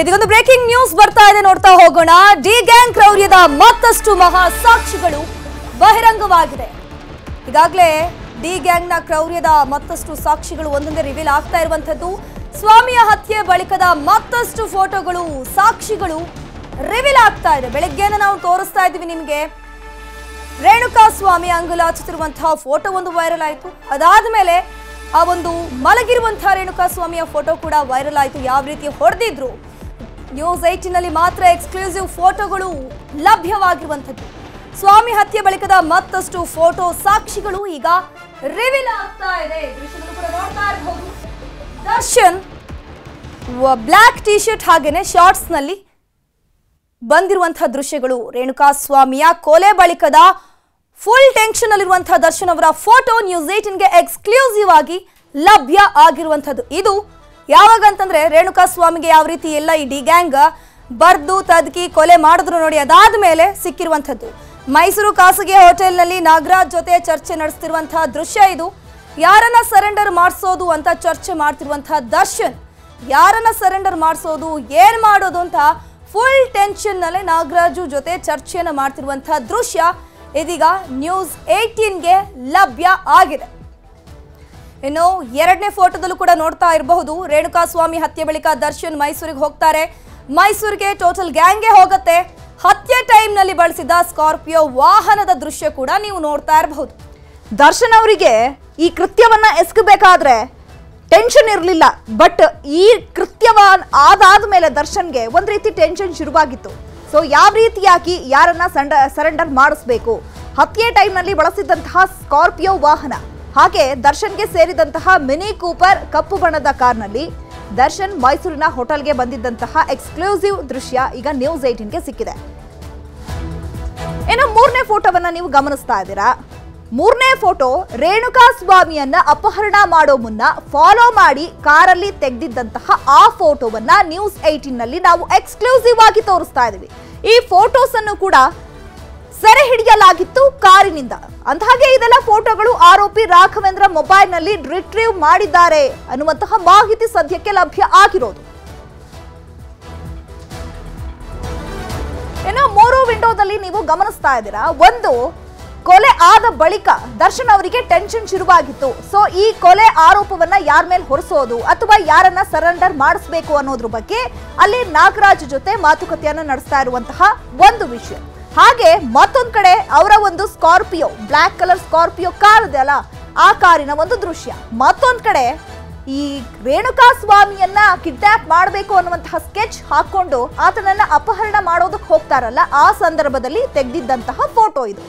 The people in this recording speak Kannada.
ಇದೀಗೊಂದು ಬ್ರೇಕಿಂಗ್ ನ್ಯೂಸ್ ಬರ್ತಾ ಇದೆ, ನೋಡ್ತಾ ಹೋಗೋಣ. ಡಿ ಗ್ಯಾಂಗ್ ಕ್ರೌರ್ಯದ ಮತ್ತಷ್ಟು ಮಹಾ ಸಾಕ್ಷಿಗಳು ಬಹಿರಂಗವಾಗಿದೆ. ಈಗಾಗಲೇ ಡಿ ಗ್ಯಾಂಗ್ನ ಕ್ರೌರ್ಯದ ಮತ್ತಷ್ಟು ಸಾಕ್ಷಿಗಳು ಒಂದೊಂದೇ ರಿವೀಲ್ ಆಗ್ತಾ ಇರುವಂಥದ್ದು. ಸ್ವಾಮಿಯ ಹತ್ಯೆ ಬಳಿಕದ ಮತ್ತಷ್ಟು ಫೋಟೋಗಳು ಸಾಕ್ಷಿಗಳು ರಿವೀಲ್ ಆಗ್ತಾ ಇದೆ. ಬೆಳಗ್ಗೆನ ನಾವು ತೋರಿಸ್ತಾ ಇದ್ದೀವಿ ನಿಮಗೆ. ರೇಣುಕಾ ಸ್ವಾಮಿ ಅಂಗುಲಾಚುತ್ತಿರುವಂತಹ ಫೋಟೋ ಒಂದು ವೈರಲ್ ಆಯಿತು. ಅದಾದ ಮೇಲೆ ಆ ಒಂದು ಮಲಗಿರುವಂತಹ ರೇಣುಕಾ ಸ್ವಾಮಿಯ ಫೋಟೋ ಕೂಡ ವೈರಲ್ ಆಯಿತು. ಯಾವ ರೀತಿ ಹೊಡೆದಿದ್ರು? ನ್ಯೂಸ್ ಏಟಿನಲ್ಲಿ ಮಾತ್ರ ಎಕ್ಸ್ಕ್ಲೂಸಿವ್ ಫೋಟೋಗಳು ಲಭ್ಯವಾಗಿರುವಂಥದ್ದು. ಸ್ವಾಮಿ ಹತ್ಯೆ ಬಳಿಕದ ಮತ್ತಷ್ಟು ಫೋಟೋ ಸಾಕ್ಷಿಗಳು ಈಗ ರಿವೀಲ್ ಆಗ್ತಾ ಇದೆ. ದರ್ಶನ್ ಬ್ಲ್ಯಾಕ್ ಟಿ ಶರ್ಟ್ ಹಾಗೇನೆ ಶಾರ್ಟ್ಸ್ನಲ್ಲಿ ಬಂದಿರುವಂತಹ ದೃಶ್ಯಗಳು. ರೇಣುಕಾ ಸ್ವಾಮಿಯ ಕೊಲೆ ಬಳಿಕದ ಫುಲ್ ಟೆನ್ಷನ್ ಅಲ್ಲಿರುವಂತಹ ದರ್ಶನ್ ಅವರ ಫೋಟೋ ನ್ಯೂಸ್ ಏಟಿನ್ಗೆ ಎಕ್ಸ್ಕ್ಲೂಸಿವ್ ಆಗಿ ಲಭ್ಯ ಆಗಿರುವಂಥದ್ದು. ಇದು ಯಾವಾಗ ಅಂತಂದ್ರೆ ರೇಣುಕಾ ಸ್ವಾಮಿಗೆ ಯಾವ ರೀತಿ ಎಲ್ಲ ಈ ಡಿ ಗ್ಯಾಂಗ್ ಬರ್ದು ತದ್ಕಿ ಕೊಲೆ ಮಾಡಿದ್ರು ನೋಡಿ, ಅದಾದ ಮೇಲೆ ಸಿಕ್ಕಿರುವಂಥದ್ದು. ಮೈಸೂರು ಖಾಸಗಿ ಹೋಟೆಲ್ನಲ್ಲಿ ನಾಗರಾಜ್ ಜೊತೆ ಚರ್ಚೆ ನಡೆಸ್ತಿರುವಂತಹ ದೃಶ್ಯ ಇದು. ಯಾರನ್ನ ಸರೆಂಡರ್ ಮಾಡಿಸೋದು ಅಂತ ಚರ್ಚೆ ಮಾಡ್ತಿರುವಂತಹ ದರ್ಶನ್. ಯಾರನ್ನ ಸರೆಂಡರ್ ಮಾಡಿಸೋದು, ಏನ್ ಮಾಡೋದು ಅಂತ ಫುಲ್ ಟೆನ್ಷನ್ನಲ್ಲಿ ನಾಗರಾಜು ಜೊತೆ ಚರ್ಚೆಯನ್ನು ಮಾಡ್ತಿರುವಂತಹ ದೃಶ್ಯ ಇದೀಗ ನ್ಯೂಸ್ ಏಯ್ಟೀನ್ಗೆ ಲಭ್ಯ ಆಗಿದೆ. ಇನ್ನು ಎರಡನೇ ಫೋಟೋದಲ್ಲೂ ಕೂಡ ನೋಡ್ತಾ ಇರಬಹುದು. ರೇಣುಕಾಸ್ವಾಮಿ ಹತ್ಯೆ ಬಳಿಕ ದರ್ಶನ್ ಮೈಸೂರಿಗೆ ಹೋಗ್ತಾರೆ. ಮೈಸೂರಿಗೆ ಟೋಟಲ್ ಗ್ಯಾಂಗ್ಗೆ ಹೋಗುತ್ತೆ. ಹತ್ಯೆ ಟೈಮ್ನಲ್ಲಿ ಬಳಸಿದ ಸ್ಕಾರ್ಪಿಯೋ ವಾಹನದ ದೃಶ್ಯ ಕೂಡ ನೀವು ನೋಡ್ತಾ ಇರಬಹುದು. ದರ್ಶನ್ ಅವರಿಗೆ ಈ ಕೃತ್ಯವನ್ನ ಎಸಗಬೇಕಾದ್ರೆ ಟೆನ್ಷನ್ ಇರಲಿಲ್ಲ. ಬಟ್ ಈ ಕೃತ್ಯವ ಆದಾದ ಮೇಲೆ ದರ್ಶನ್ಗೆ ಒಂದ್ ರೀತಿ ಟೆನ್ಷನ್ ಶುರುವಾಗಿತ್ತು. ಸೊ ಯಾವ ರೀತಿಯಾಗಿ ಯಾರನ್ನ ಸರೆಂಡರ್ ಮಾಡಿಸ್ಬೇಕು? ಹತ್ಯೆ ಟೈಮ್ನಲ್ಲಿ ಬಳಸಿದಂತಹ ಸ್ಕಾರ್ಪಿಯೋ ವಾಹನ. ಹಾಗೆ ದರ್ಶನ್ಗೆ ಸೇರಿದಂತಹ ಮಿನಿ ಕೂಪರ್ ಕಪ್ಪು ಬಣ್ಣದ ಕಾರ್ನಲ್ಲಿ ದರ್ಶನ್ ಮೈಸೂರಿನ ಹೋಟೆಲ್ಗೆ ಬಂದಿದ್ದಂತಹ ಎಕ್ಸ್ಕ್ಲೂಸಿವ್ ದೃಶ್ಯ ಈಗ ನ್ಯೂಸ್ ಏಟೀನ್ಗೆ ಸಿಕ್ಕಿದೆ. ಇನ್ನು ಮೂರನೇ ಫೋಟೋವನ್ನ ನೀವು ಗಮನಿಸ್ತಾ ಇದ್ದೀರಾ? ಮೂರನೇ ಫೋಟೋ ರೇಣುಕಾ ಸ್ವಾಮಿಯನ್ನ ಅಪಹರಣ ಮಾಡೋ ಮುನ್ನ ಫಾಲೋ ಮಾಡಿ ಕಾರಲ್ಲಿ ತೆಗೆದಿದ್ದಂತಹ ಆ ಫೋಟೋವನ್ನ ನ್ಯೂಸ್ ಏಟೀನ್ನಲ್ಲಿ ನಾವು ಎಕ್ಸ್ಕ್ಲೂಸಿವ್ ಆಗಿ ತೋರಿಸ್ತಾ ಇದೀವಿ ಈ ಫೋಟೋಸ್ ಅನ್ನು ಕೂಡ ಸೆರೆ ಹಿಡಿಯಲಾಗಿತ್ತು ಕಾರಿನಿಂದ. ಅಂದಹಾಗೆ ಇದೆಲ್ಲ ಫೋಟೋಗಳು ಆರೋಪಿ ರಾಘವೇಂದ್ರ ಮೊಬೈಲ್ನಲ್ಲಿ ರಿಟ್ರೀವ್ ಮಾಡಿದ್ದಾರೆ ಅನ್ನುವಂತಹ ಮಾಹಿತಿ ಸದ್ಯಕ್ಕೆ ಲಭ್ಯ ಆಗಿರೋದು. ಇನ್ನು ಮೂರು ವಿಂಡೋದಲ್ಲಿ ನೀವು ಗಮನಿಸ್ತಾ ಇದ್ದೀರಾ, ಒಂದು ಕೊಲೆ ಆದ ಬಳಿಕ ದರ್ಶನ್ ಅವರಿಗೆ ಟೆನ್ಷನ್ ಶುರುವಾಗಿತ್ತು. ಸೊ, ಈ ಕೊಲೆ ಆರೋಪವನ್ನ ಯಾರ ಮೇಲೆ ಹೊರಿಸೋದು ಅಥವಾ ಯಾರನ್ನ ಸರೆಂಡರ್ ಮಾಡಿಸ್ಬೇಕು ಅನ್ನೋದ್ರ ಬಗ್ಗೆ ಅಲ್ಲಿ ನಾಗರಾಜ್ ಜೊತೆ ಮಾತುಕತೆಯನ್ನು ನಡೆಸ್ತಾ ಇರುವಂತಹ ಒಂದು ವಿಷಯ. ಹಾಗೆ ಮತ್ತೊಂದ್ ಕಡೆ ಅವರ ಒಂದು Scorpio black colour Scorpio car ಇದೆ ಅಲ್ಲ? ಆ ಕಾರಿನ ಒಂದು ದೃಶ್ಯ. ಮತ್ತೊಂದ್ ಕಡೆ ಈ ರೇಣುಕಾ ಸ್ವಾಮಿಯನ್ನ ಕಿಡ್ನಾಪ್ ಮಾಡಬೇಕು ಅನ್ನುವಂತಹ ಸ್ಕೆಚ್ ಹಾಕೊಂಡು ಆತನನ್ನ ಅಪಹರಣ ಮಾಡೋದಕ್ಕೆ ಹೋಗ್ತಾರಲ್ಲ? ಆ ಸಂದರ್ಭದಲ್ಲಿ ತೆಗೆದಿದ್ದಂತಹ ಫೋಟೋ ಇದು.